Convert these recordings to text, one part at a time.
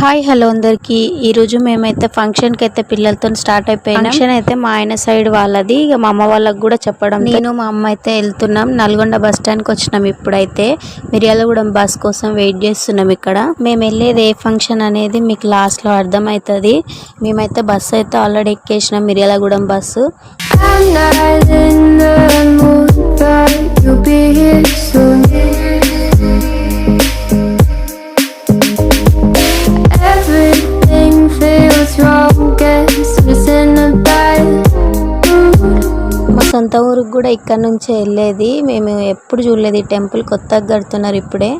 Hi hello అందరికి. ఈరోజు మేమైతే ఫంక్షన్కి అయితే పిల్లలతో స్టార్ట్ అయిపోయినాం. ఫంక్షన్ అయితే మా ఆయన సైడ్ వాళ్ళది. ఇక మా అమ్మ వాళ్ళకి కూడా చెప్పడం నేను మా అమ్మ అయితే వెళ్తున్నాం. నల్గొండ బస్ స్టాండ్కి వచ్చినాం ఇప్పుడైతే. మిర్యాలగూడెం బస్ కోసం వెయిట్ చేస్తున్నాం ఇక్కడ. మేము వెళ్ళేది ఏ ఫంక్షన్ అనేది మీకు లాస్ట్లో అర్థమవుతుంది. మేమైతే బస్సు అయితే ఆల్రెడీ ఎక్కేసినాం. మిర్యాలగూడెం బస్సు. మా సొంత ఊరికి కూడా ఇక్కడ నుంచే వెళ్ళేది. మేము ఎప్పుడు చూడలేదు ఈ టెంపుల్ కొత్తగా కడుతున్నారు ఇప్పుడే.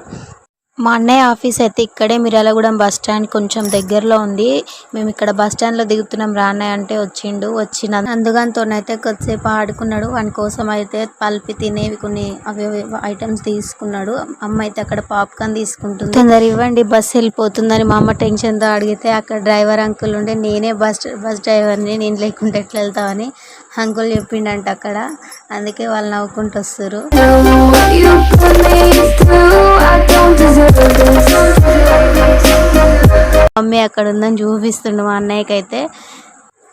మా అన్నయ్య ఆఫీస్ అయితే ఇక్కడే మిర్యాలగూడెం బస్ స్టాండ్ కొంచెం దగ్గరలో ఉంది. మేము ఇక్కడ బస్ స్టాండ్లో దిగుతున్నాం. రా అన్నయ్య అంటే వచ్చిండు. వచ్చిన అందుగానితోనైతే కొద్దిసేపు ఆడుకున్నాడు. వాని కోసం అయితే పల్పి తినేవి కొన్ని అవి ఐటమ్స్ తీసుకున్నాడు. అమ్మ అయితే అక్కడ పాప్కార్న్ తీసుకుంటుంది. తొందర ఇవ్వండి. బస్ వెళ్ళిపోతుందని మా అమ్మ టెన్షన్తో అడిగితే అక్కడ డ్రైవర్ అంకుల్ ఉండే నేనే బస్ బస్ డ్రైవర్ని నేను లేకుంటే ఎట్లా వెళ్తామని అంకుల్ చెప్పిండంట అక్కడ. అందుకే వాళ్ళు నవ్వుకుంటూ వస్తారు మమ్మీ అక్కడ ఉందని చూపిస్తుండే మా అన్నయ్యకి అయితే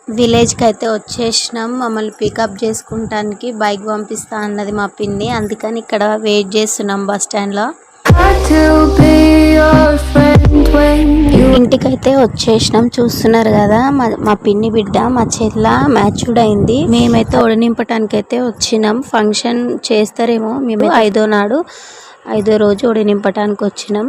విలేజ్కి అయితే వచ్చేసినాం. మమ్మల్ని పికప్ చేసుకుంటానికి బైక్ పంపిస్తా అన్నది మా పిన్ని. అందుకని ఇక్కడ వెయిట్ చేస్తున్నాం బస్ స్టాండ్లో. ఇంటికైతే వచ్చేసినాం. చూస్తున్నారు కదా మా మా పిన్ని బిడ్డ మా చెల్ల మ్యాచ్యూడ్ అయింది. మేమైతే ఒడనింపటానికి అయితే వచ్చినాం. ఫంక్షన్ చేస్తారేమో మేము ఐదో నాడు ఐదో రోజు ఒడనింపటానికి వచ్చినాం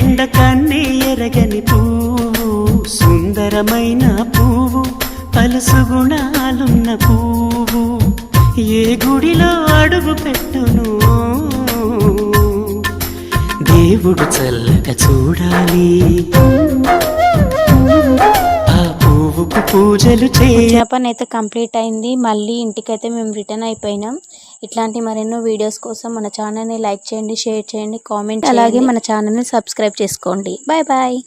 ఎండ కన్నే ఎరగని పువ్వు సుందరమైన పువ్వు పలుసు గుణాలున్న పువ్వు. ఏ గుడిలో అడుగు పెట్టును? దేవుడు చల్లగా చూడాలి. పూజలు చేయ పూజా పని అయితే కంప్లీట్ అయింది. మళ్ళీ ఇంటికైతే మేము రిటర్న్ అయిపోయినాం. ఇట్లాంటి మరెన్నో వీడియోస్ కోసం మన ఛానల్ని లైక్ చేయండి షేర్ చేయండి కామెంట్ అలాగే మన ఛానల్ని సబ్స్క్రైబ్ చేసుకోండి. Bye bye.